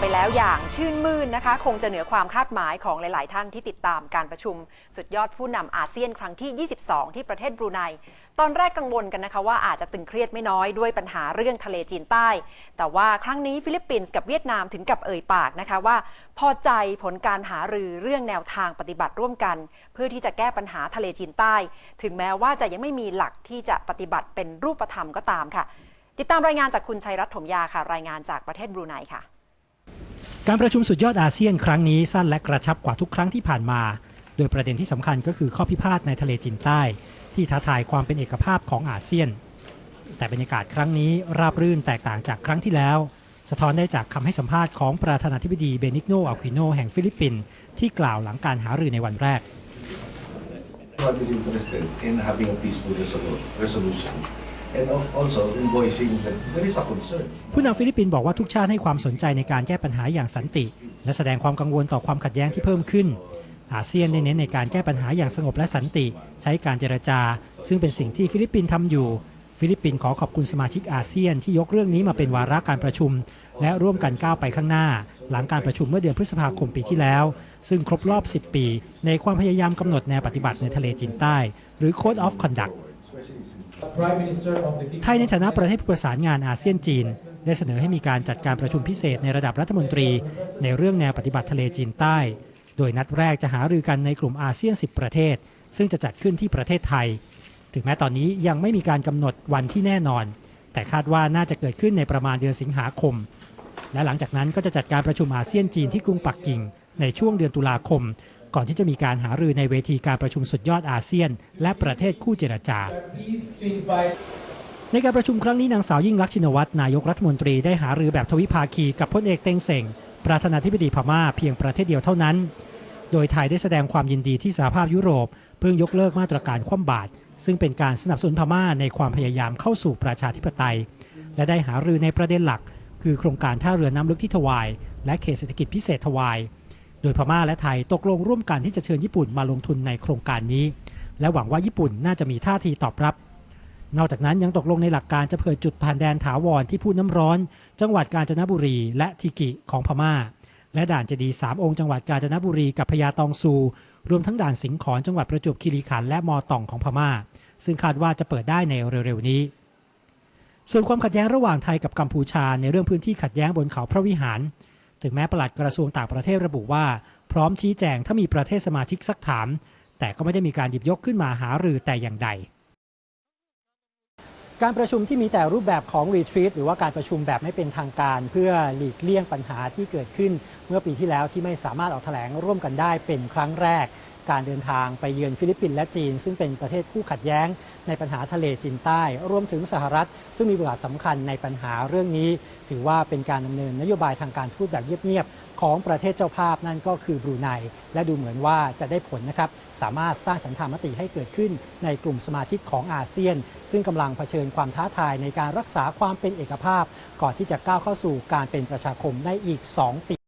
ไปแล้วอย่างชื่นมื่นนะคะ คงจะเหนือความคาดหมายของหลาย ๆ ท่านที่ติดตามการประชุม สุดยอดผู้นำอาเซียนครั้งที่ 22 ที่ประเทศบรูไน ตอนแรกกังวลกันนะคะว่าอาจจะตึงเครียดไม่น้อยด้วยปัญหาเรื่องทะเลจีนใต้ แต่ว่าครั้งนี้ฟิลิปปินส์กับเวียดนามถึงกับเอ่ยปากนะคะว่า พอใจผลการหารือเรื่องแนวทางปฏิบัติร่วมกัน เพื่อที่จะแก้ปัญหาทะเลจีนใต้ ถึงแม้ว่าจะยังไม่มีหลักที่จะปฏิบัติเป็นรูปธรรมก็ตามค่ะ ติดตามรายงานจากคุณชัยรัตน์ถมยาค่ะ รายงานจากประเทศบรูไนค่ะ การประชุมสุดยอดอาเซียนครั้งนี้สั้นและกระชับกว่าทุกครั้งที่ผ่านมา โดยประเด็นที่สำคัญก็คือข้อพิพาทในทะเลจีนใต้ ที่ท้าทายความเป็นเอกภาพของอาเซียน แต่บรรยากาศครั้งนี้ราบรื่นแตกต่างจากครั้งที่แล้ว สะท้อนได้จากคำให้สัมภาษณ์ของประธานาธิบดีเบนิกโนอัลควิโนแห่งฟิลิปปินส์ที่กล่าวหลังการหารือในวันแรก Everyone is interested in having a peaceful resolution ผู้นำฟิลิปปินส์บอกว่าทุกชาติให้ความสนใจในการแก้ปัญหาอย่างสันติ และแสดงความกังวลต่อความขัดแย้งที่เพิ่มขึ้น อาเซียนได้เน้นในการแก้ปัญหาอย่างสงบและสันติ ใช้การเจรจา ซึ่งเป็นสิ่งที่ฟิลิปปินส์ทำอยู่ ฟิลิปปินส์ขอขอบคุณสมาชิกอาเซียนที่ยกเรื่องนี้มาเป็นวาระการประชุม และร่วมกันก้าวไปข้างหน้า หลังการประชุมเมื่อเดือนพฤษภาคมปีที่แล้ว ซึ่งครบรอบ 10 ปี ในความพยายามกำหนดแนวปฏิบัติในทะเลจีนใต้ หรือ Code of Conduct Prime Minister of the ไทยในฐานะประเทศผู้ประสานงานอาเซียนจีน ได้เสนอให้มีการจัดการประชุมพิเศษในระดับรัฐมนตรี ในเรื่องแนวปฏิบัติทะเลจีนใต้ โดยนัดแรกจะหารือกันในกลุ่มอาเซียน 10 ประเทศ ซึ่งจะจัดขึ้นที่ประเทศไทย ถึงแม้ตอนนี้ยังไม่มีการกำหนดวันที่แน่นอน แต่คาดว่าน่าจะเกิดขึ้นในประมาณเดือนสิงหาคม และหลังจากนั้นก็จะจัดการประชุมอาเซียนจีนที่กรุงปักกิ่งในช่วงเดือนตุลาคม ก่อนที่จะมีการหารือในเวทีการประชุมสุดยอดอาเซียน และประเทศคู่เจรจาในการประชุมครั้งนี้นางสาวยิ่งลักษณ์ชินวัตรนายกรัฐมนตรีได้หารือแบบทวิภาคีกับพลเอกเต็งเส่งประธานาธิบดีพม่าเพียงประเทศเดียวเท่านั้น โดยไทยได้แสดงความยินดีที่สหภาพยุโรป เพิ่งยกเลิกมาตรการคว่ำบาตรซึ่งเป็นการสนับสนุนพม่าในความพยายามเข้าสู่ประชาธิปไตย และได้หารือในประเด็นหลัก คือโครงการท่าเรือน้ำลึกที่ทวาย และเขตเศรษฐกิจพิเศษทวาย โดยพม่าและไทยตกลงร่วมกันที่จะเชิญญี่ปุ่นมาลงทุนในโครงการนี้ และหวังว่าญี่ปุ่นน่าจะมีท่าทีตอบรับ นอกจากนั้นยังตกลงในหลักการจะเปิดจุดผ่านแดนถาวรที่พูดน้ำร้อน จังหวัดกาญจนบุรีและทิกิของพม่า และด่านเจดีสามองค์จังหวัดกาญจนบุรีกับพญาตองซู รวมทั้งด่านสิงขอนจังหวัดประจวบคีรีขันธ์และมอตองของพม่า ซึ่งคาดว่าจะเปิดได้ในเร็วๆนี้ส่วนความขัดแย้งระหว่างไทยกับกัมพูชาในเรื่องพื้นที่ขัดแย้งบนเขาพระวิหาร ถึงแม้ปลัดกระทรวงต่างประเทศระบุว่า พร้อมชี้แจงถ้ามีประเทศสมาชิกซักถาม แต่ก็ไม่ได้มีการหยิบยกขึ้นมาหารือแต่อย่างใด การประชุมที่มีแต่รูปแบบของรีทรีตหรือว่าการประชุมแบบไม่เป็นทางการ เพื่อหลีกเลี่ยงปัญหาที่เกิดขึ้น เมื่อปีที่แล้วที่ไม่สามารถออกแถลงร่วมกันได้เป็นครั้งแรก การเดินทางไปเยือนฟิลิปปินส์และจีน ซึ่งเป็นประเทศคู่ขัดแย้ง ในปัญหาทะเลจีนใต้ รวมถึงสหรัฐ ซึ่งมีบทบาทสำคัญในปัญหาเรื่องนี้ ถือว่าเป็นการดำเนินนโยบายทางการทูตแบบเงียบๆของประเทศเจ้าภาพนั่นก็คือบรูไนและดูเหมือนว่าจะได้ผลนะครับ สามารถสร้างฉันทามติให้เกิดขึ้นในกลุ่มสมาชิกของอาเซียน ซึ่งกำลังเผชิญความท้าทายในการรักษาความเป็นเอกภาพ ก่อนที่จะก้าวเข้าสู่การเป็นประชาคมในอีก 2 ปี